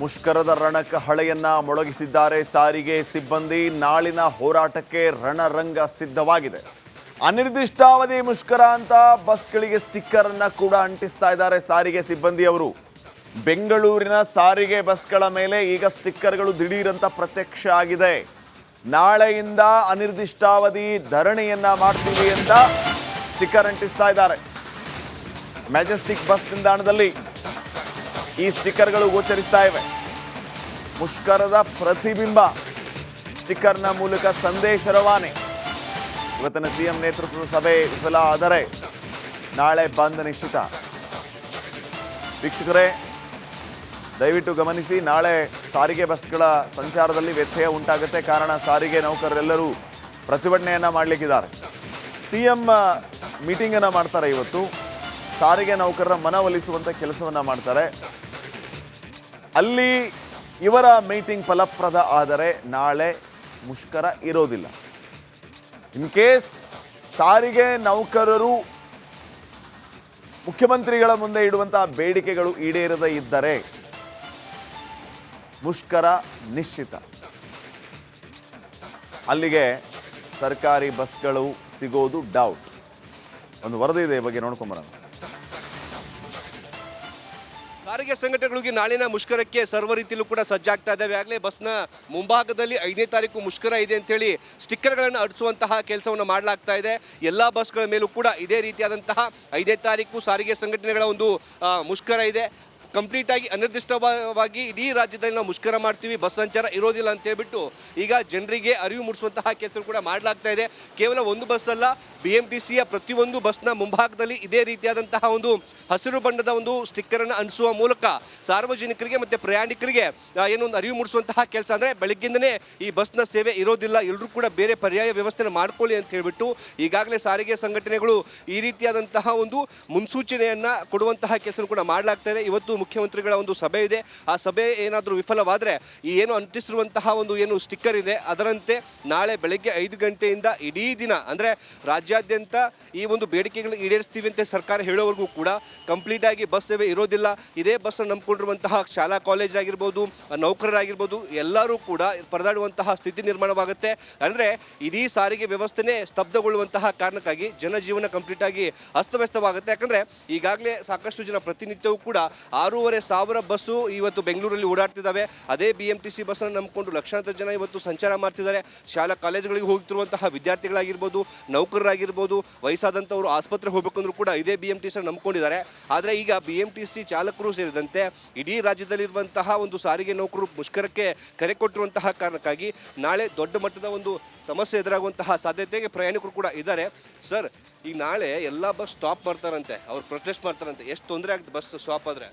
ಮುಷ್ಕರದ ರಣಕ ಹಳೆಯನ್ನ ಮೊಳಗಿಸಿದ್ದಾರೆ. ಸಾರಿಗೆ ಸಿಬ್ಬಂದಿ ನಾಳಿನ ಹೋರಾಟಕ್ಕೆ ರಣರಂಗ ಸಿದ್ಧವಾಗಿದೆ. ಅನಿರ್ದಿಷ್ಟಾವಧಿ ಮುಷ್ಕರ ಅಂತ ಬಸ್ಗಳಿಗೆ ಸ್ಟಿಕ್ಕರ್ ಅನ್ನ ಕೂಡ ಅಂಟಿಸ್ತಾ ಇದ್ದಾರೆ ಸಾರಿಗೆ ಸಿಬ್ಬಂದಿಯವರು. ಬೆಂಗಳೂರಿನ ಸಾರಿಗೆ ಬಸ್ಗಳ ಮೇಲೆ ಈಗ ಸ್ಟಿಕ್ಕರ್ಗಳು ದಿಢೀರಂತ ಪ್ರತ್ಯಕ್ಷ ಆಗಿದೆ. ನಾಳೆಯಿಂದ ಅನಿರ್ದಿಷ್ಟಾವಧಿ ಧರಣಿಯನ್ನ ಮಾಡ್ತೀವಿ ಅಂತ ಸ್ಟಿಕ್ಕರ್ ಅಂಟಿಸ್ತಾ ಇದ್ದಾರೆ. ಮ್ಯಾಜೆಸ್ಟಿಕ್ ಬಸ್ ನಿಲ್ದಾಣದಲ್ಲಿ ಈ ಸ್ಟಿಕ್ಕರ್ಗಳು ಗೋಚರಿಸ್ತಾ ಇವೆ. ಮುಷ್ಕರದ ಪ್ರತಿಬಿಂಬ. ಸ್ಟಿಕ್ಕರ್ನ ಮೂಲಕ ಸಂದೇಶ ರವಾನೆ. ಇವತ್ತಿನ ಸಿಎಂ ನೇತೃತ್ವದ ಸಭೆ ವಿಫಲ ಆದರೆ ನಾಳೆ ಬಂದ್ ನಿಶ್ಚಿತ. ವೀಕ್ಷಕರೇ, ದಯವಿಟ್ಟು ಗಮನಿಸಿ, ನಾಳೆ ಸಾರಿಗೆ ಬಸ್ಗಳ ಸಂಚಾರದಲ್ಲಿ ವ್ಯತ್ಯಯ ಉಂಟಾಗುತ್ತೆ. ಕಾರಣ ಸಾರಿಗೆ ನೌಕರರೆಲ್ಲರೂ ಪ್ರತಿಭಟನೆಯನ್ನು ಮಾಡಲಿಕ್ಕಿದ್ದಾರೆ. ಸಿಎಂ ಮೀಟಿಂಗ್ ಮೀಟಿಂಗನ್ನು ಮಾಡ್ತಾರೆ ಇವತ್ತು. ಸಾರಿಗೆ ನೌಕರರ ಮನವೊಲಿಸುವಂಥ ಕೆಲಸವನ್ನು ಮಾಡ್ತಾರೆ. ಅಲ್ಲಿ ಇವರ ಮೀಟಿಂಗ್ ಫಲಪ್ರದ ಆದರೆ ನಾಳೆ ಮುಷ್ಕರ ಇರೋದಿಲ್ಲ. ಇನ್ ಕೇಸ್ ಸಾರಿಗೆ ನೌಕರರು ಮುಖ್ಯಮಂತ್ರಿಗಳ ಮುಂದೆ ಇಡುವಂತಹ ಬೇಡಿಕೆಗಳು ಈಡೇರದೇ ಇದ್ದರೆ ಮುಷ್ಕರ ನಿಶ್ಚಿತ. ಅಲ್ಲಿಗೆ ಸರ್ಕಾರಿ ಬಸ್ಗಳು ಸಿಗೋದು ಡೌಟ್ ಒಂದು ವರದಿ ಇದೆ ಈ ಬಗ್ಗೆ ನೋಡ್ಕೊಂಬರೋಣ ಸಾರಿಗೆ ಸಂಘಟನೆಗಳಿಗೆ ನಾಳಿನ ಮುಷ್ಕರಕ್ಕೆ ಸರ್ವ ರೀತಿಯಲ್ಲೂ ಕೂಡ ಸಜ್ಜಾಗ್ತಾ ಇದ್ದಾವೆ. ಆಗಲೇ ಬಸ್ನ ಮುಂಭಾಗದಲ್ಲಿ ಐದನೇ ತಾರೀಕು ಮುಷ್ಕರ ಇದೆ ಅಂತೇಳಿ ಸ್ಟಿಕ್ಕರ್ಗಳನ್ನು ಅಡಿಸುವಂತಹ ಕೆಲಸವನ್ನು ಮಾಡಲಾಗ್ತಾ ಇದೆ. ಎಲ್ಲ ಬಸ್ಗಳ ಮೇಲೂ ಕೂಡ ಇದೇ ರೀತಿಯಾದಂತಹ ಐದನೇ ತಾರೀಕು ಸಾರಿಗೆ ಸಂಘಟನೆಗಳ ಒಂದು ಮುಷ್ಕರ ಇದೆ. ಕಂಪ್ಲೀಟ್ ಆಗಿ ಅನಿರ್ದಿಷ್ಟವಾಗಿ ಇಡೀ ರಾಜ್ಯದಲ್ಲಿ ನಾವು ಮುಷ್ಕರ ಮಾಡ್ತೀವಿ, ಬಸ್ ಸಂಚಾರ ಇರೋದಿಲ್ಲ ಅಂತ ಹೇಳ್ಬಿಟ್ಟು ಈಗ ಜನರಿಗೆ ಅರಿವು ಮೂಡಿಸುವಂತಹ ಕೆಲಸ ಕೂಡ ಮಾಡಲಾಗ್ತಾ ಇದೆ. ಕೇವಲ ಒಂದು ಬಸ್ ಅಲ್ಲ ಬಿ ಎಂ ಟಿ ಸಿಯ ಪ್ರತಿಯೊಂದು ಬಸ್ನ ಮುಂಭಾಗದಲ್ಲಿ ಇದೇ ರೀತಿಯಾದಂತಹ ಒಂದು ಹಸಿರು ಬಣ್ಣದ ಒಂದು ಸ್ಟಿಕ್ಕರ್ ಅನ್ನು ಅಂಟಿಸುವ ಮೂಲಕ ಸಾರ್ವಜನಿಕರಿಗೆ ಮತ್ತೆ ಪ್ರಯಾಣಿಕರಿಗೆ ಏನೋ ಏನು ಒಂದು ಅರಿವು ಮೂಡಿಸುವಂತಹ ಕೆಲಸ ಅಂದ್ರೆ ಬೆಳಗ್ಗಿಂದನೇ ಈ ಬಸ್ನ ಸೇವೆ ಇರೋದಿಲ್ಲ ಎಲ್ಲರೂ ಕೂಡ ಬೇರೆ ಪರ್ಯಾಯ ವ್ಯವಸ್ಥೆನ ಮಾಡ್ಕೊಳ್ಳಿ ಅಂತ ಹೇಳ್ಬಿಟ್ಟು ಈಗಾಗಲೇ ಸಾರಿಗೆ ಸಂಘಟನೆಗಳು ಈ ರೀತಿಯಾದಂತಹ ಒಂದು ಮುನ್ಸೂಚನೆಯನ್ನ ಕೊಡುವಂತಹ ಕೆಲಸ ಕೂಡ ಮಾಡಲಾಗ್ತಾ ಇದೆ. ಇವತ್ತು ಮುಖ್ಯಮಂತ್ರಿಗಳ ಒಂದು ಸಭೆ ಇದೆ. ಆ ಸಭೆ ಏನಾದರೂ ವಿಫಲವಾದರೆ ಈ ಏನು ಅಂಟಿಸಿರುವಂತಹ ಒಂದು ಏನು ಸ್ಟಿಕ್ಕರ್ ಇದೆ, ಅದರಂತೆ ನಾಳೆ ಬೆಳಗ್ಗೆ ಐದು ಗಂಟೆಯಿಂದ ಇಡೀ ದಿನ ಅಂದರೆ ರಾಜ್ಯಾದ್ಯಂತ ಈ ಒಂದು ಬೇಡಿಕೆಗಳನ್ನು ಈಡೇರಿಸ್ತೀವಿ ಅಂತ ಸರ್ಕಾರ ಹೇಳೋವರೆಗೂ ಕೂಡ ಕಂಪ್ಲೀಟ್ ಆಗಿ ಬಸ್ ಸೇವೆ ಇರೋದಿಲ್ಲ. ಇದೇ ಬಸ್ ನಂಬಿಕೊಂಡಿರುವಂತಹ ಶಾಲಾ ಕಾಲೇಜ್ ಆಗಿರ್ಬೋದು, ನೌಕರರಾಗಿರ್ಬೋದು, ಎಲ್ಲರೂ ಕೂಡ ಪರದಾಡುವಂತಹ ಸ್ಥಿತಿ ನಿರ್ಮಾಣವಾಗುತ್ತೆ. ಅಂದರೆ ಇಡೀ ಸಾರಿಗೆ ವ್ಯವಸ್ಥೆನೇ ಸ್ತಬ್ಧಗೊಳ್ಳುವಂತಹ ಕಾರಣಕ್ಕಾಗಿ ಜನಜೀವನ ಕಂಪ್ಲೀಟ್ ಆಗಿ ಅಸ್ತವ್ಯಸ್ತವಾಗುತ್ತೆ. ಯಾಕಂದರೆ ಈಗಾಗಲೇ ಸಾಕಷ್ಟು ಜನ ಪ್ರತಿನಿತ್ಯವೂ ಕೂಡ ಆರೂವರೆ ಸಾವಿರ ಬಸ್ಸು ಇವತ್ತು ಬೆಂಗಳೂರಲ್ಲಿ ಓಡಾಡ್ತಿದ್ದಾವೆ. ಅದೇ ಬಿ ಎಂ ಟಿ ಸಿ ಬಸ್ಸನ್ನು ನಂಬಿಕೊಂಡು ಲಕ್ಷಾಂತರ ಜನ ಇವತ್ತು ಸಂಚಾರ ಮಾಡ್ತಿದ್ದಾರೆ. ಶಾಲಾ ಕಾಲೇಜುಗಳಿಗೆ ಹೋಗ್ತಿರುವಂತಹ ವಿದ್ಯಾರ್ಥಿಗಳಾಗಿರ್ಬೋದು, ನೌಕರರಾಗಿರ್ಬೋದು, ವಯಸ್ಸಾದಂಥವರು ಆಸ್ಪತ್ರೆಗೆ ಹೋಗ್ಬೇಕಂದ್ರೂ ಕೂಡ ಇದೇ ಬಿ ಎಂ ಟಿ ಸಿ ನಂಬ್ಕೊಂಡಿದ್ದಾರೆ. ಆದರೆ ಈಗ ಬಿ ಎಂ ಟಿ ಸಿ ಚಾಲಕರು ಸೇರಿದಂತೆ ಇಡೀ ರಾಜ್ಯದಲ್ಲಿರುವಂತಹ ಒಂದು ಸಾರಿಗೆ ನೌಕರರು ಮುಷ್ಕರಕ್ಕೆ ಕರೆ ಕೊಟ್ಟಿರುವಂತಹ ಕಾರಣಕ್ಕಾಗಿ ನಾಳೆ ದೊಡ್ಡ ಮಟ್ಟದ ಒಂದು ಸಮಸ್ಯೆ ಎದುರಾಗುವಂತಹ ಸಾಧ್ಯತೆಗೆ ಪ್ರಯಾಣಿಕರು ಕೂಡ ಇದ್ದಾರೆ. ಸರ್ ಈಗ ನಾಳೆ ಎಲ್ಲ ಬಸ್ ಸ್ಟಾಪ್ ಮಾಡ್ತಾರಂತೆ, ಅವ್ರು ಪ್ರೊಟೆಸ್ಟ್ ಮಾಡ್ತಾರಂತೆ. ಎಷ್ಟು ತೊಂದರೆ ಆಗುತ್ತೆ ಬಸ್ ಸ್ಟಾಪ್ ಆದರೆ?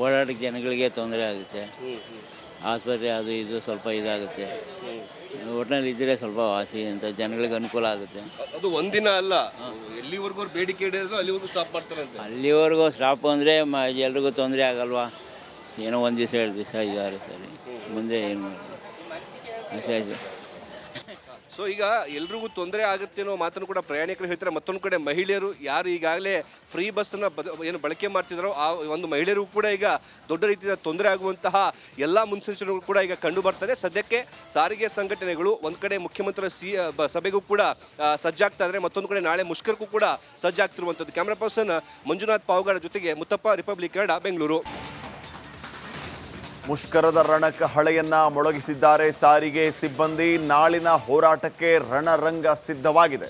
ಓಡಾಡೋಕ್ಕೆ ಜನಗಳಿಗೆ ತೊಂದರೆ ಆಗುತ್ತೆ. ಆಸ್ಪತ್ರೆ ಅದು ಇದು ಸ್ವಲ್ಪ ಇದಾಗುತ್ತೆ. ಒಟ್ಟಿನಲ್ಲಿ ಇದ್ದರೆ ಸ್ವಲ್ಪ ವಾಸಿ ಅಂತ ಜನಗಳಿಗೆ ಅನುಕೂಲ ಆಗುತ್ತೆ. ಅದು ಒಂದಿನ ಅಲ್ಲ ಎಲ್ಲಿವರೆಗೂ ಬೇಡಿಕೆ ಇಡೋದು ಅಲ್ಲಿವರೆಗೂ ಸ್ಟಾಪ್ ಮಾಡ್ತಾರಂತೆ ಅಲ್ಲಿವರೆಗೂ ಸ್ಟಾಪ್ ಅಂದರೆ ಮ ಎಲ್ರಿಗೂ ತೊಂದರೆ ಆಗಲ್ವಾ? ಏನೋ ಒಂದು ದಿವಸ ಎರಡು ದಿವಸ ಸರಿ. ಮುಂದೆ ಏನು ಮಾಡೋದು ಅಷ್ಟೇ ಆಯ್ತು ಸೊ ಈಗ ಎಲ್ರಿಗೂ ತೊಂದರೆ ಆಗುತ್ತೆ ಅನ್ನೋ ಮಾತನ್ನು ಕೂಡ ಪ್ರಯಾಣಿಕರು ಹೇಳ್ತಾರೆ. ಮತ್ತೊಂದು ಕಡೆ ಮಹಿಳೆಯರು ಯಾರು ಈಗಾಗಲೇ ಫ್ರೀ ಬಸ್ಸನ್ನು ಏನು ಬಳಕೆ ಮಾಡ್ತಿದ್ದಾರೋ ಆ ಒಂದು ಮಹಿಳೆಯರಿಗೂ ಕೂಡ ಈಗ ದೊಡ್ಡ ರೀತಿಯ ತೊಂದರೆ ಆಗುವಂತಹ ಎಲ್ಲ ಮುನ್ಸೂಚನೆಗಳು ಕೂಡ ಈಗ ಕಂಡು ಬರ್ತದೆ. ಸದ್ಯಕ್ಕೆ ಸಾರಿಗೆ ಸಂಘಟನೆಗಳು ಒಂದು ಕಡೆ ಮುಖ್ಯಮಂತ್ರಿ ಸಿ ಸಭೆಗೂ ಕೂಡ ಸಜ್ಜಾಗ್ತಾ ಇದ್ದಾರೆ ಮತ್ತೊಂದು ಕಡೆ ನಾಳೆ ಮುಷ್ಕರಕ್ಕೂ ಕೂಡ ಸಜ್ಜಾಗ್ತಿರುವಂಥದ್ದು ಕ್ಯಾಮ್ರಾ ಪರ್ಸನ್ ಮಂಜುನಾಥ್ ಪಾವ್ಗಾರ ಜೊತೆಗೆ ಮುತ್ತಪ್ಪ ರಿಪಬ್ಲಿಕ್ ಕನ್ನಡ ಬೆಂಗಳೂರು. ಮುಷ್ಕರದ ರಣಕ ಹಳೆಯನ್ನ ಮೊಳಗಿಸಿದ್ದಾರೆ ಸಾರಿಗೆ ಸಿಬ್ಬಂದಿ. ನಾಳಿನ ಹೋರಾಟಕ್ಕೆ ರಣರಂಗ ಸಿದ್ಧವಾಗಿದೆ.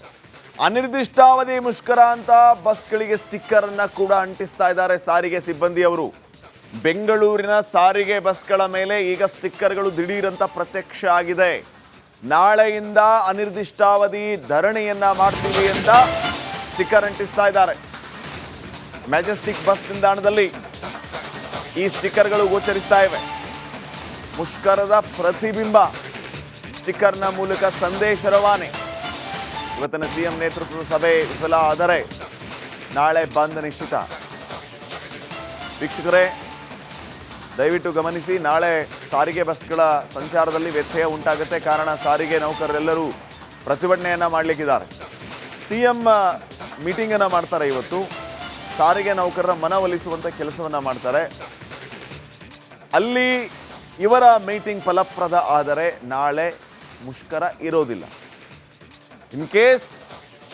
ಅನಿರ್ದಿಷ್ಟಾವಧಿ ಮುಷ್ಕರ ಅಂತ ಬಸ್ಗಳಿಗೆ ಸ್ಟಿಕ್ಕರ್ ಅನ್ನ ಕೂಡ ಅಂಟಿಸ್ತಾ ಇದ್ದಾರೆ ಸಾರಿಗೆ ಸಿಬ್ಬಂದಿಯವರು. ಬೆಂಗಳೂರಿನ ಸಾರಿಗೆ ಬಸ್ಗಳ ಮೇಲೆ ಈಗ ಸ್ಟಿಕ್ಕರ್ಗಳು ದಿಢೀರಂತ ಪ್ರತ್ಯಕ್ಷ ಆಗಿದೆ. ನಾಳೆಯಿಂದ ಅನಿರ್ದಿಷ್ಟಾವಧಿ ಧರಣಿಯನ್ನ ಮಾಡ್ತೀವಿ ಅಂತ ಸ್ಟಿಕ್ಕರ್ ಅಂಟಿಸ್ತಾ ಇದ್ದಾರೆ. ಮ್ಯಾಜೆಸ್ಟಿಕ್ ಬಸ್ ನಿಲ್ದಾಣದಲ್ಲಿ ಈ ಸ್ಟಿಕ್ಕರ್ಗಳು ಗೋಚರಿಸ್ತಾ ಇವೆ. ಮುಷ್ಕರದ ಪ್ರತಿಬಿಂಬ. ಸ್ಟಿಕ್ಕರ್ನ ಮೂಲಕ ಸಂದೇಶ ರವಾನೆ. ಇವತ್ತಿನ ಸಿಎಂ ನೇತೃತ್ವದ ಸಭೆ ವಿಫಲ ಆದರೆ ನಾಳೆ ಬಂದ್ ನಿಶ್ಚಿತ. ವೀಕ್ಷಕರೇ, ದಯವಿಟ್ಟು ಗಮನಿಸಿ, ನಾಳೆ ಸಾರಿಗೆ ಬಸ್ಗಳ ಸಂಚಾರದಲ್ಲಿ ವ್ಯತ್ಯಯ ಉಂಟಾಗುತ್ತೆ. ಕಾರಣ ಸಾರಿಗೆ ನೌಕರರೆಲ್ಲರೂ ಪ್ರತಿಭಟನೆಯನ್ನು ಮಾಡಲಿಕ್ಕಿದ್ದಾರೆ. ಸಿಎಂ ಮೀಟಿಂಗ್ ಮೀಟಿಂಗನ್ನು ಮಾಡ್ತಾರೆ ಇವತ್ತು. ಸಾರಿಗೆ ನೌಕರರ ಮನವೊಲಿಸುವಂಥ ಕೆಲಸವನ್ನು ಮಾಡ್ತಾರೆ. ಅಲ್ಲಿ ಇವರ ಮೀಟಿಂಗ್ ಫಲಪ್ರದ ಆದರೆ ನಾಳೆ ಮುಷ್ಕರ ಇರೋದಿಲ್ಲ. ಇನ್ ಕೇಸ್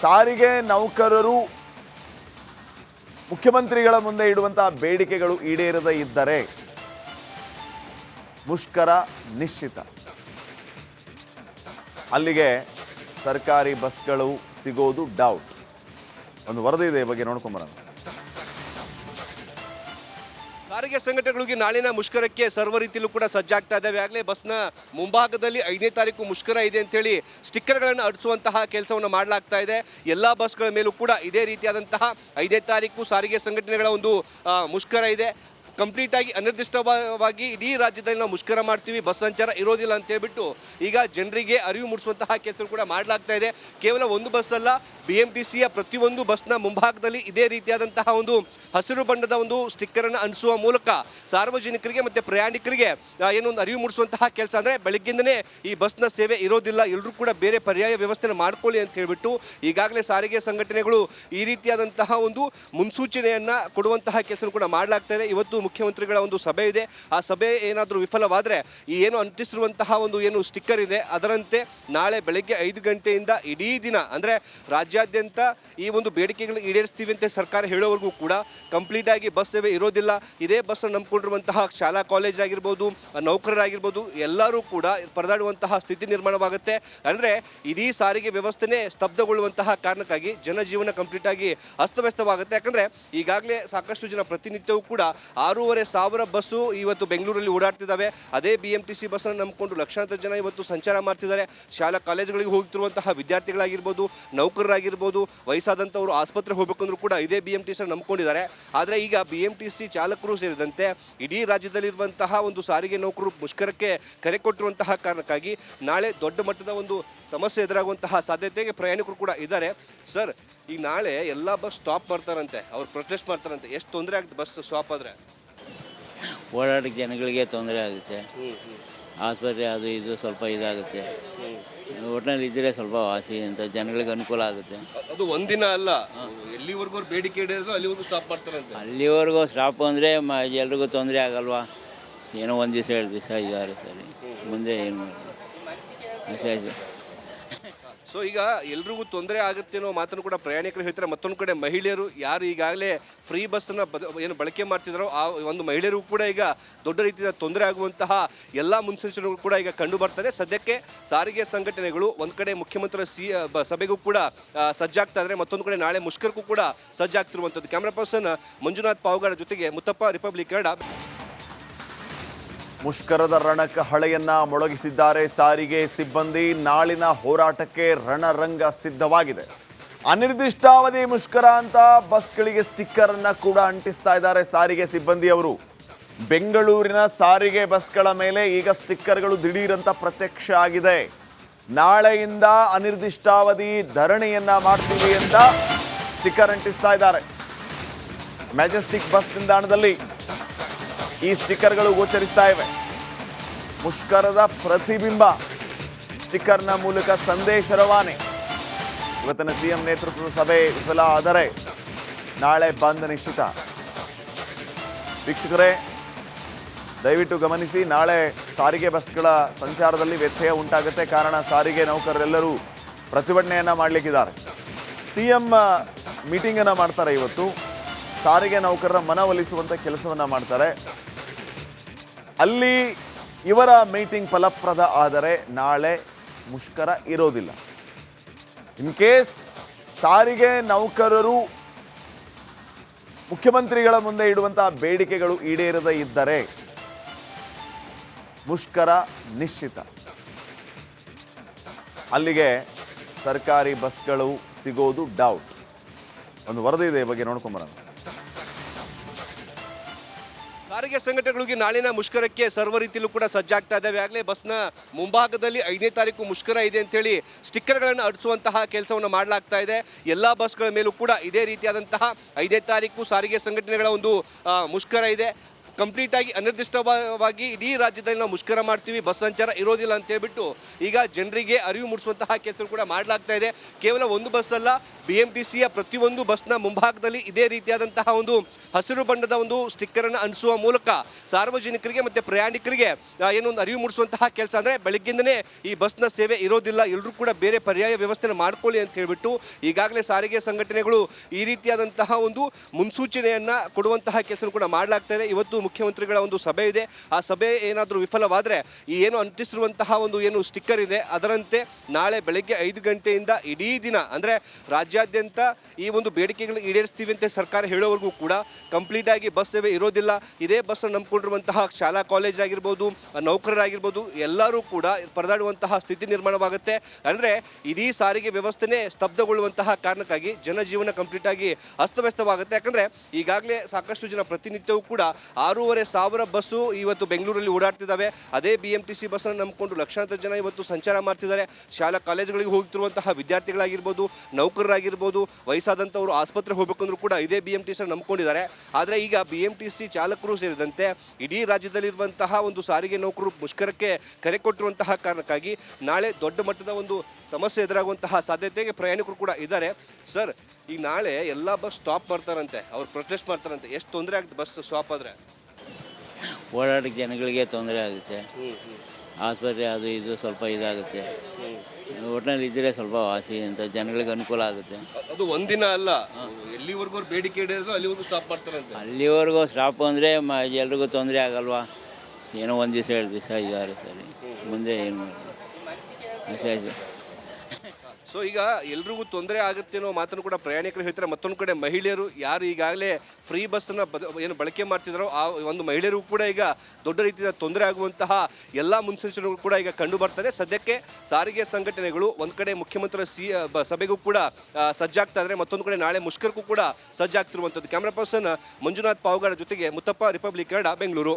ಸಾರಿಗೆ ನೌಕರರು ಮುಖ್ಯಮಂತ್ರಿಗಳ ಮುಂದೆ ಇಡುವಂತಹ ಬೇಡಿಕೆಗಳು ಈಡೇರದೇ ಇದ್ದರೆ ಮುಷ್ಕರ ನಿಶ್ಚಿತ. ಅಲ್ಲಿಗೆ ಸರ್ಕಾರಿ ಬಸ್ಗಳು ಸಿಗೋದು ಡೌಟ್ ಒಂದು ವರದಿ ಇದೆ ಈ ಬಗ್ಗೆ ನೋಡ್ಕೊಂಬರೋಣ ಸಾರಿಗೆ ಸಂಘಟನೆಗಳಿಗೆ ನಾಳಿನ ಮುಷ್ಕರಕ್ಕೆ ಸರ್ವ ರೀತಿಯಲ್ಲೂ ಕೂಡ ಸಜ್ಜಾಗ್ತಾ ಇದ್ದಾವೆ. ಆಗಲೇ ಬಸ್ನ ಮುಂಭಾಗದಲ್ಲಿ ಐದನೇ ತಾರೀಕು ಮುಷ್ಕರ ಇದೆ ಅಂತೇಳಿ ಸ್ಟಿಕ್ಕರ್ಗಳನ್ನು ಅಡಿಸುವಂತಹ ಕೆಲಸವನ್ನು ಮಾಡಲಾಗ್ತಾ ಇದೆ. ಎಲ್ಲ ಬಸ್ಗಳ ಮೇಲೂ ಕೂಡ ಇದೇ ರೀತಿಯಾದಂತಹ ಐದನೇ ತಾರೀಕು ಸಾರಿಗೆ ಸಂಘಟನೆಗಳ ಒಂದು ಮುಷ್ಕರ ಇದೆ. ಕಂಪ್ಲೀಟ್ ಆಗಿ ಅನಿರ್ದಿಷ್ಟವಾಗಿ ಇಡೀ ರಾಜ್ಯದಲ್ಲಿ ನಾವು ಮುಷ್ಕರ ಮಾಡ್ತೀವಿ, ಬಸ್ ಸಂಚಾರ ಇರೋದಿಲ್ಲ ಅಂತ ಹೇಳ್ಬಿಟ್ಟು ಈಗ ಜನರಿಗೆ ಅರಿವು ಮೂಡಿಸುವಂತಹ ಕೆಲಸ ಕೂಡ ಮಾಡಲಾಗ್ತಾ ಇದೆ. ಕೇವಲ ಒಂದು ಬಸ್ ಅಲ್ಲ ಬಿ ಎಂ ಟಿ ಸಿಯ ಪ್ರತಿಯೊಂದು ಬಸ್ನ ಮುಂಭಾಗದಲ್ಲಿ ಇದೇ ರೀತಿಯಾದಂತಹ ಒಂದು ಹಸಿರು ಬಣ್ಣದ ಒಂದು ಸ್ಟಿಕ್ಕರ್ ಅನ್ನು ಅಂಟಿಸುವ ಮೂಲಕ ಸಾರ್ವಜನಿಕರಿಗೆ ಮತ್ತೆ ಪ್ರಯಾಣಿಕರಿಗೆ ಏನೋ ಏನು ಒಂದು ಅರಿವು ಮೂಡಿಸುವಂತಹ ಕೆಲಸ ಅಂದ್ರೆ ಬೆಳಗ್ಗಿಂದನೇ ಈ ಬಸ್ನ ಸೇವೆ ಇರೋದಿಲ್ಲ. ಎಲ್ಲರೂ ಕೂಡ ಬೇರೆ ಪರ್ಯಾಯ ವ್ಯವಸ್ಥೆನ ಮಾಡ್ಕೊಳ್ಳಿ ಅಂತ ಹೇಳ್ಬಿಟ್ಟು ಈಗಾಗಲೇ ಸಾರಿಗೆ ಸಂಘಟನೆಗಳು ಈ ರೀತಿಯಾದಂತಹ ಒಂದು ಮುನ್ಸೂಚನೆಯನ್ನ ಕೊಡುವಂತಹ ಕೆಲಸ ಕೂಡ ಮಾಡಲಾಗ್ತಾ ಇದೆ. ಇವತ್ತು ಮುಖ್ಯಮಂತ್ರಿಗಳ ಒಂದು ಸಭೆ ಇದೆ. ಆ ಸಭೆ ಏನಾದರೂ ವಿಫಲವಾದರೆ ಈ ಏನು ಅಂಟಿಸಿರುವಂತಹ ಒಂದು ಏನು ಸ್ಟಿಕ್ಕರ್ ಇದೆ, ಅದರಂತೆ ನಾಳೆ ಬೆಳಗ್ಗೆ ಐದು ಗಂಟೆಯಿಂದ ಇಡೀ ದಿನ ಅಂದರೆ ರಾಜ್ಯಾದ್ಯಂತ ಈ ಒಂದು ಬೇಡಿಕೆಗಳು ಈಡೇರಿಸ್ತೀವಿ ಅಂತ ಸರ್ಕಾರ ಹೇಳೋವರೆಗೂ ಕೂಡ ಕಂಪ್ಲೀಟ್ ಆಗಿ ಬಸ್ ಸೇವೆ ಇರೋದಿಲ್ಲ. ಇದೇ ಬಸ್ ನಂಬಿಕೊಂಡಿರುವಂತಹ ಶಾಲಾ ಕಾಲೇಜ್ ಆಗಿರ್ಬೋದು, ನೌಕರರಾಗಿರ್ಬೋದು, ಎಲ್ಲರೂ ಕೂಡ ಪರದಾಡುವಂತಹ ಸ್ಥಿತಿ ನಿರ್ಮಾಣವಾಗುತ್ತೆ. ಅಂದರೆ ಇಡೀ ಸಾರಿಗೆ ವ್ಯವಸ್ಥೆನೇ ಸ್ತಬ್ಧಗೊಳ್ಳುವಂತಹ ಕಾರಣಕ್ಕಾಗಿ ಜನಜೀವನ ಕಂಪ್ಲೀಟ್ ಆಗಿ ಅಸ್ತವ್ಯಸ್ತವಾಗುತ್ತೆ. ಯಾಕಂದರೆ ಈಗಾಗಲೇ ಸಾಕಷ್ಟು ಜನ ಪ್ರತಿನಿತ್ಯವೂ ಕೂಡ ಆರೂವರೆ ಸಾವಿರ ಬಸ್ಸು ಇವತ್ತು ಬೆಂಗಳೂರಲ್ಲಿ ಓಡಾಡ್ತಿದ್ದಾವೆ. ಅದೇ ಬಿ ಎಂ ಟಿ ಸಿ ಬಸ್ಸನ್ನು ನಂಬಿಕೊಂಡು ಲಕ್ಷಾಂತರ ಜನ ಇವತ್ತು ಸಂಚಾರ ಮಾಡ್ತಿದ್ದಾರೆ. ಶಾಲಾ ಕಾಲೇಜುಗಳಿಗೆ ಹೋಗ್ತಿರುವಂತಹ ವಿದ್ಯಾರ್ಥಿಗಳಾಗಿರ್ಬೋದು, ನೌಕರರಾಗಿರ್ಬೋದು, ವಯಸ್ಸಾದಂಥವರು ಆಸ್ಪತ್ರೆಗೆ ಹೋಗ್ಬೇಕಂದ್ರೂ ಕೂಡ ಇದೇ ಬಿ ಎಂ ಟಿ ಸಿ ನಂಬ್ಕೊಂಡಿದ್ದಾರೆ. ಆದರೆ ಈಗ ಬಿ ಎಂ ಟಿ ಸಿ ಚಾಲಕರು ಸೇರಿದಂತೆ ಇಡೀ ರಾಜ್ಯದಲ್ಲಿರುವಂತಹ ಒಂದು ಸಾರಿಗೆ ನೌಕರರು ಮುಷ್ಕರಕ್ಕೆ ಕರೆ ಕೊಟ್ಟಿರುವಂತಹ ಕಾರಣಕ್ಕಾಗಿ ನಾಳೆ ದೊಡ್ಡ ಮಟ್ಟದ ಒಂದು ಸಮಸ್ಯೆ ಎದುರಾಗುವಂತಹ ಸಾಧ್ಯತೆಗೆ ಪ್ರಯಾಣಿಕರು ಕೂಡ ಇದ್ದಾರೆ. ಸರ್ ಈಗ ನಾಳೆ ಎಲ್ಲ ಬಸ್ ಸ್ಟಾಪ್ ಮಾಡ್ತಾರಂತೆ. ಅವ್ರು ಪ್ರೊಟೆಸ್ಟ್ ಮಾಡ್ತಾರಂತೆ. ಎಷ್ಟು ತೊಂದರೆ ಆಗುತ್ತೆ ಬಸ್ ಸ್ಟಾಪ್ ಆದರೆ? ಓಡಾಡೋಕ್ಕೆ ಜನಗಳಿಗೆ ತೊಂದರೆ ಆಗುತ್ತೆ. ಆಸ್ಪತ್ರೆ ಅದು ಇದು ಸ್ವಲ್ಪ ಇದಾಗುತ್ತೆ. ಒಟ್ಟಿನಲ್ಲಿ ಇದ್ದರೆ ಸ್ವಲ್ಪ ವಾಸಿ ಅಂತ ಜನಗಳಿಗೆ ಅನುಕೂಲ ಆಗುತ್ತೆ. ಅದು ಒಂದಿನ ಅಲ್ಲ. ಎಲ್ಲಿವರೆಗೂ ಅವ್ರು ಬೇಡಿಕೆ ಇಡೋದು ಅಲ್ಲಿವರೆಗೂ ಸ್ಟಾಪ್ ಮಾಡ್ತಾರಂತೆ ಅಲ್ಲಿವರೆಗೂ ಸ್ಟಾಪ್ ಅಂದರೆ ಮ ಎಲ್ರಿಗೂ ತೊಂದರೆ ಆಗಲ್ವಾ? ಏನೋ ಒಂದು ದಿವಸ ಎರಡು ದಿವಸ ಸರಿ. ಮುಂದೆ ಏನು ಮಾಡೋದು ಅಷ್ಟೇ ಸೊ ಈಗ ಎಲ್ರಿಗೂ ತೊಂದರೆ ಆಗುತ್ತೆ ಅನ್ನೋ ಮಾತನ್ನು ಕೂಡ ಪ್ರಯಾಣಿಕರು ಹೇಳ್ತಾರೆ. ಮತ್ತೊಂದು ಕಡೆ ಮಹಿಳೆಯರು ಯಾರು ಈಗಾಗಲೇ ಫ್ರೀ ಬಸ್ಸನ್ನು ಬದ, ಏನು ಬಳಕೆ ಮಾಡ್ತಿದ್ದಾರೋ ಆ ಒಂದು ಮಹಿಳೆಯರಿಗೂ ಕೂಡ ಈಗ ದೊಡ್ಡ ರೀತಿಯ ತೊಂದರೆ ಆಗುವಂತಹ ಎಲ್ಲ ಮುನ್ಸೂಚನೆಗಳು ಕೂಡ ಈಗ ಕಂಡು ಬರ್ತದೆ. ಸದ್ಯಕ್ಕೆ ಸಾರಿಗೆ ಸಂಘಟನೆಗಳು ಒಂದು ಕಡೆ ಮುಖ್ಯಮಂತ್ರಿ ಸಿ ಸಭೆಗೂ ಕೂಡ ಸಜ್ಜಾಗ್ತಾ ಇದ್ದಾರೆ ಮತ್ತೊಂದು ಕಡೆ ನಾಳೆ ಮುಷ್ಕರಕ್ಕೂ ಕೂಡ ಸಜ್ಜಾಗ್ತಿರುವಂಥದ್ದು ಕ್ಯಾಮ್ರಾ ಪರ್ಸನ್ ಮಂಜುನಾಥ್ ಪಾವ್ಗಾರ ಜೊತೆಗೆ ಮುತ್ತಪ್ಪ ರಿಪಬ್ಲಿಕ್ ಕನ್ನಡ ಮುಷ್ಕರದ ರಣಕ ಹಳೆಯನ್ನ ಮೊಳಗಿಸಿದ್ದಾರೆ ಸಾರಿಗೆ ಸಿಬ್ಬಂದಿ. ನಾಳಿನ ಹೋರಾಟಕ್ಕೆ ರಣರಂಗ ಸಿದ್ಧವಾಗಿದೆ. ಅನಿರ್ದಿಷ್ಟಾವಧಿ ಮುಷ್ಕರ ಅಂತ ಬಸ್ಗಳಿಗೆ ಸ್ಟಿಕ್ಕರ್ ಅನ್ನ ಕೂಡ ಅಂಟಿಸ್ತಾ ಇದ್ದಾರೆ ಸಾರಿಗೆ ಸಿಬ್ಬಂದಿಯವರು. ಬೆಂಗಳೂರಿನ ಸಾರಿಗೆ ಬಸ್ಗಳ ಮೇಲೆ ಈಗ ಸ್ಟಿಕ್ಕರ್ಗಳು ದಿಢೀರಂತ ಪ್ರತ್ಯಕ್ಷ ಆಗಿದೆ. ನಾಳೆಯಿಂದ ಅನಿರ್ದಿಷ್ಟಾವಧಿ ಧರಣಿಯನ್ನ ಮಾಡ್ತೀವಿ ಅಂತ ಸ್ಟಿಕ್ಕರ್ ಅಂಟಿಸ್ತಾ ಇದ್ದಾರೆ. ಮ್ಯಾಜೆಸ್ಟಿಕ್ ಬಸ್ ನಿಲ್ದಾಣದಲ್ಲಿ ಈ ಸ್ಟಿಕ್ಕರ್ಗಳು ಗೋಚರಿಸ್ತಾ ಇವೆ. ಮುಷ್ಕರದ ಪ್ರತಿಬಿಂಬ. ಸ್ಟಿಕ್ಕರ್ನ ಮೂಲಕ ಸಂದೇಶ ರವಾನೆ. ಇವತ್ತಿನ ಸಿಎಂ ನೇತೃತ್ವದ ಸಭೆ ವಿಫಲ ಆದರೆ ನಾಳೆ ಬಂದ್ ನಿಶ್ಚಿತ. ವೀಕ್ಷಕರೇ, ದಯವಿಟ್ಟು ಗಮನಿಸಿ, ನಾಳೆ ಸಾರಿಗೆ ಬಸ್ಗಳ ಸಂಚಾರದಲ್ಲಿ ವ್ಯತ್ಯಯ ಉಂಟಾಗುತ್ತೆ. ಕಾರಣ ಸಾರಿಗೆ ನೌಕರರೆಲ್ಲರೂ ಪ್ರತಿಭಟನೆಯನ್ನು ಮಾಡಲಿಕ್ಕಿದ್ದಾರೆ. ಸಿಎಂ ಮೀಟಿಂಗ್ ಮೀಟಿಂಗನ್ನು ಮಾಡ್ತಾರೆ ಇವತ್ತು. ಸಾರಿಗೆ ನೌಕರರ ಮನವೊಲಿಸುವಂಥ ಕೆಲಸವನ್ನು ಮಾಡ್ತಾರೆ. ಅಲ್ಲಿ ಇವರ ಮೀಟಿಂಗ್ ಫಲಪ್ರದ ಆದರೆ ನಾಳೆ ಮುಷ್ಕರ ಇರೋದಿಲ್ಲ. ಇನ್ ಕೇಸ್ ಸಾರಿಗೆ ನೌಕರರು ಮುಖ್ಯಮಂತ್ರಿಗಳ ಮುಂದೆ ಇಡುವಂತಹ ಬೇಡಿಕೆಗಳು ಈಡೇರದೇ ಇದ್ದರೆ ಮುಷ್ಕರ ನಿಶ್ಚಿತ. ಅಲ್ಲಿಗೆ ಸರ್ಕಾರಿ ಬಸ್ಗಳು ಸಿಗೋದು ಡೌಟ್ ಒಂದು ವರದಿ ಇದೆ ಈ ಬಗ್ಗೆ ನೋಡ್ಕೊಂಬರೋಣ ಸಾರಿಗೆ ಸಂಘಟನೆಗಳಿಗೆ ನಾಳಿನ ಮುಷ್ಕರಕ್ಕೆ ಸರ್ವ ರೀತಿಯಲ್ಲೂ ಕೂಡ ಸಜ್ಜಾಗ್ತಾ ಇದ್ದಾವೆ. ಆಗಲೇ ಬಸ್ನ ಮುಂಭಾಗದಲ್ಲಿ ಐದನೇ ತಾರೀಕು ಮುಷ್ಕರ ಇದೆ ಅಂತೇಳಿ ಸ್ಟಿಕ್ಕರ್ಗಳನ್ನು ಅಡಿಸುವಂತಹ ಕೆಲಸವನ್ನು ಮಾಡಲಾಗ್ತಾ ಇದೆ. ಎಲ್ಲ ಬಸ್ಗಳ ಮೇಲೂ ಕೂಡ ಇದೇ ರೀತಿಯಾದಂತಹ ಐದನೇ ತಾರೀಕು ಸಾರಿಗೆ ಸಂಘಟನೆಗಳ ಒಂದು ಮುಷ್ಕರ ಇದೆ. ಕಂಪ್ಲೀಟ್ ಆಗಿ ಅನಿರ್ದಿಷ್ಟವಾಗಿ ಇಡೀ ರಾಜ್ಯದಲ್ಲಿ ನಾವು ಮುಷ್ಕರ ಮಾಡ್ತೀವಿ, ಬಸ್ ಸಂಚಾರ ಇರೋದಿಲ್ಲ ಅಂತ ಹೇಳ್ಬಿಟ್ಟು ಈಗ ಜನರಿಗೆ ಅರಿವು ಮೂಡಿಸುವಂತಹ ಕೆಲಸ ಕೂಡ ಮಾಡಲಾಗ್ತಾ ಇದೆ. ಕೇವಲ ಒಂದು ಬಸ್ ಅಲ್ಲ ಬಿ ಎಂ ಟಿ ಸಿಯ ಪ್ರತಿಯೊಂದು ಬಸ್ನ ಮುಂಭಾಗದಲ್ಲಿ ಇದೇ ರೀತಿಯಾದಂತಹ ಒಂದು ಹಸಿರು ಬಣ್ಣದ ಒಂದು ಸ್ಟಿಕ್ಕರ್ ಅನ್ನು ಅಂಟಿಸುವ ಮೂಲಕ ಸಾರ್ವಜನಿಕರಿಗೆ ಮತ್ತೆ ಪ್ರಯಾಣಿಕರಿಗೆ ಏನೋ ಏನು ಒಂದು ಅರಿವು ಮೂಡಿಸುವಂತಹ ಕೆಲಸ ಅಂದ್ರೆ ಬೆಳಗ್ಗಿಂದನೇ ಈ ಬಸ್ನ ಸೇವೆ ಇರೋದಿಲ್ಲ. ಎಲ್ಲರೂ ಕೂಡ ಬೇರೆ ಪರ್ಯಾಯ ವ್ಯವಸ್ಥೆನ ಮಾಡ್ಕೊಳ್ಳಿ ಅಂತ ಹೇಳ್ಬಿಟ್ಟು ಈಗಾಗಲೇ ಸಾರಿಗೆ ಸಂಘಟನೆಗಳು ಈ ರೀತಿಯಾದಂತಹ ಒಂದು ಮುನ್ಸೂಚನೆಯನ್ನ ಕೊಡುವಂತಹ ಕೆಲಸ ಕೂಡ ಮಾಡಲಾಗ್ತಾ ಇದೆ. ಇವತ್ತು ಮುಖ್ಯಮಂತ್ರಿಗಳ ಒಂದು ಸಭೆ ಇದೆ. ಆ ಸಭೆ ಏನಾದರೂ ವಿಫಲವಾದರೆ ಈ ಏನು ಅಂಟಿಸಿರುವಂತಹ ಒಂದು ಏನು ಸ್ಟಿಕ್ಕರ್ ಇದೆ, ಅದರಂತೆ ನಾಳೆ ಬೆಳಗ್ಗೆ ಐದು ಗಂಟೆಯಿಂದ ಇಡೀ ದಿನ ಅಂದರೆ ರಾಜ್ಯಾದ್ಯಂತ ಈ ಒಂದು ಬೇಡಿಕೆಗಳು ಈಡೇರಿಸ್ತೀವಿ ಅಂತ ಸರ್ಕಾರ ಹೇಳೋವರೆಗೂ ಕೂಡ ಕಂಪ್ಲೀಟ್ ಆಗಿ ಬಸ್ ಸೇವೆ ಇರೋದಿಲ್ಲ. ಇದೇ ಬಸ್ ನಂಬಿಕೊಂಡಿರುವಂತಹ ಶಾಲಾ ಕಾಲೇಜ್ ಆಗಿರ್ಬೋದು, ನೌಕರರಾಗಿರ್ಬೋದು, ಎಲ್ಲರೂ ಕೂಡ ಪರದಾಡುವಂತಹ ಸ್ಥಿತಿ ನಿರ್ಮಾಣವಾಗುತ್ತೆ. ಅಂದರೆ ಇಡೀ ಸಾರಿಗೆ ವ್ಯವಸ್ಥೆನೇ ಸ್ತಬ್ಧಗೊಳ್ಳುವಂತಹ ಕಾರಣಕ್ಕಾಗಿ ಜನಜೀವನ ಕಂಪ್ಲೀಟ್ ಆಗಿ ಅಸ್ತವ್ಯಸ್ತವಾಗುತ್ತೆ. ಯಾಕಂದರೆ ಈಗಾಗಲೇ ಸಾಕಷ್ಟು ಜನ ಪ್ರತಿನಿತ್ಯವೂ ಕೂಡ ಆರೂವರೆ ಸಾವಿರ ಬಸ್ಸು ಇವತ್ತು ಬೆಂಗಳೂರಲ್ಲಿ ಓಡಾಡ್ತಿದ್ದಾವೆ. ಅದೇ ಬಿ ಎಂ ಟಿ ಸಿ ಬಸ್ಸನ್ನು ನಂಬಿಕೊಂಡು ಲಕ್ಷಾಂತರ ಜನ ಇವತ್ತು ಸಂಚಾರ ಮಾಡ್ತಿದ್ದಾರೆ. ಶಾಲಾ ಕಾಲೇಜುಗಳಿಗೆ ಹೋಗ್ತಿರುವಂತಹ ವಿದ್ಯಾರ್ಥಿಗಳಾಗಿರ್ಬೋದು, ನೌಕರರಾಗಿರ್ಬೋದು, ವಯಸ್ಸಾದಂಥವರು ಆಸ್ಪತ್ರೆಗೆ ಹೋಗ್ಬೇಕಂದ್ರೂ ಕೂಡ ಇದೇ ಬಿ ಎಂ ಟಿ ಸಿ ನಂಬ್ಕೊಂಡಿದ್ದಾರೆ. ಆದರೆ ಈಗ ಬಿ ಎಂ ಟಿ ಸಿ ಚಾಲಕರು ಸೇರಿದಂತೆ ಇಡೀ ರಾಜ್ಯದಲ್ಲಿರುವಂತಹ ಒಂದು ಸಾರಿಗೆ ನೌಕರರು ಮುಷ್ಕರಕ್ಕೆ ಕರೆ ಕೊಟ್ಟಿರುವಂತಹ ಕಾರಣಕ್ಕಾಗಿ ನಾಳೆ ದೊಡ್ಡ ಮಟ್ಟದ ಒಂದು ಸಮಸ್ಯೆ ಎದುರಾಗುವಂತಹ ಸಾಧ್ಯತೆಗೆ ಪ್ರಯಾಣಿಕರು ಕೂಡ ಇದ್ದಾರೆ. ಸರ್ ಈಗ ನಾಳೆ ಎಲ್ಲ ಬಸ್ ಸ್ಟಾಪ್ ಮಾಡ್ತಾರಂತೆ. ಅವ್ರು ಪ್ರೊಟೆಸ್ಟ್ ಮಾಡ್ತಾರಂತೆ. ಎಷ್ಟು ತೊಂದರೆ ಆಗುತ್ತೆ ಬಸ್ ಸ್ಟಾಪ್ ಆದರೆ? ಓಡಾಡೋಕ್ಕೆ ಜನಗಳಿಗೆ ತೊಂದರೆ ಆಗುತ್ತೆ. ಆಸ್ಪತ್ರೆ ಅದು ಇದು ಸ್ವಲ್ಪ ಇದಾಗುತ್ತೆ. ಒಟ್ಟಿನಲ್ಲಿ ಇದ್ದರೆ ಸ್ವಲ್ಪ ವಾಸಿ ಅಂತ ಜನಗಳಿಗೆ ಅನುಕೂಲ ಆಗುತ್ತೆ. ಅದು ಒಂದಿನ ಅಲ್ಲ. ಎಲ್ಲಿವರೆಗೂ ಅವ್ರು ಬೇಡಿಕೆ ಇಡೋದು ಅಲ್ಲಿವರೆಗೂ ಸ್ಟಾಪ್ ಮಾಡ್ತಾರಂತೆ ಅಲ್ಲಿವರೆಗೂ ಸ್ಟಾಪ್ ಅಂದರೆ ಮ ಎಲ್ರಿಗೂ ತೊಂದರೆ ಆಗಲ್ವಾ? ಏನೋ ಒಂದು ದಿವಸ ಎರಡು ದಿವಸ ಇದಾಗುತ್ತೆ ಸರಿ. ಮುಂದೆ ಏನು ಮಾಡೋದು ಅಷ್ಟೇ ಸೊ ಈಗ ಎಲ್ರಿಗೂ ತೊಂದರೆ ಆಗುತ್ತೆ ಅನ್ನೋ ಮಾತನ್ನು ಕೂಡ ಪ್ರಯಾಣಿಕರು ಹೇಳ್ತಾರೆ. ಮತ್ತೊಂದು ಕಡೆ ಮಹಿಳೆಯರು ಯಾರು ಈಗಾಗಲೇ ಫ್ರೀ ಬಸ್ಸನ್ನು ಬದ, ಏನು ಬಳಕೆ ಮಾಡ್ತಿದ್ದಾರೋ ಆ ಒಂದು ಮಹಿಳೆಯರಿಗೂ ಕೂಡ ಈಗ ದೊಡ್ಡ ರೀತಿಯ ತೊಂದರೆ ಆಗುವಂತಹ ಎಲ್ಲ ಮುನ್ಸೂಚನೆಗಳು ಕೂಡ ಈಗ ಕಂಡು ಬರ್ತದೆ. ಸದ್ಯಕ್ಕೆ ಸಾರಿಗೆ ಸಂಘಟನೆಗಳು ಒಂದು ಕಡೆ ಮುಖ್ಯಮಂತ್ರಿ ಸಿ ಸಭೆಗೂ ಕೂಡ ಸಜ್ಜಾಗ್ತಾ ಇದ್ದಾರೆ ಮತ್ತೊಂದು ಕಡೆ ನಾಳೆ ಮುಷ್ಕರಕ್ಕೂ ಕೂಡ ಸಜ್ಜಾಗ್ತಿರುವಂಥದ್ದು ಕ್ಯಾಮ್ರಾ ಪರ್ಸನ್ ಮಂಜುನಾಥ್ ಪಾವಗಾರ ಜೊತೆಗೆ ಮುತ್ತಪ್ಪ ರಿಪಬ್ಲಿಕ್ ಕನ್ನಡ ಬೆಂಗಳೂರು.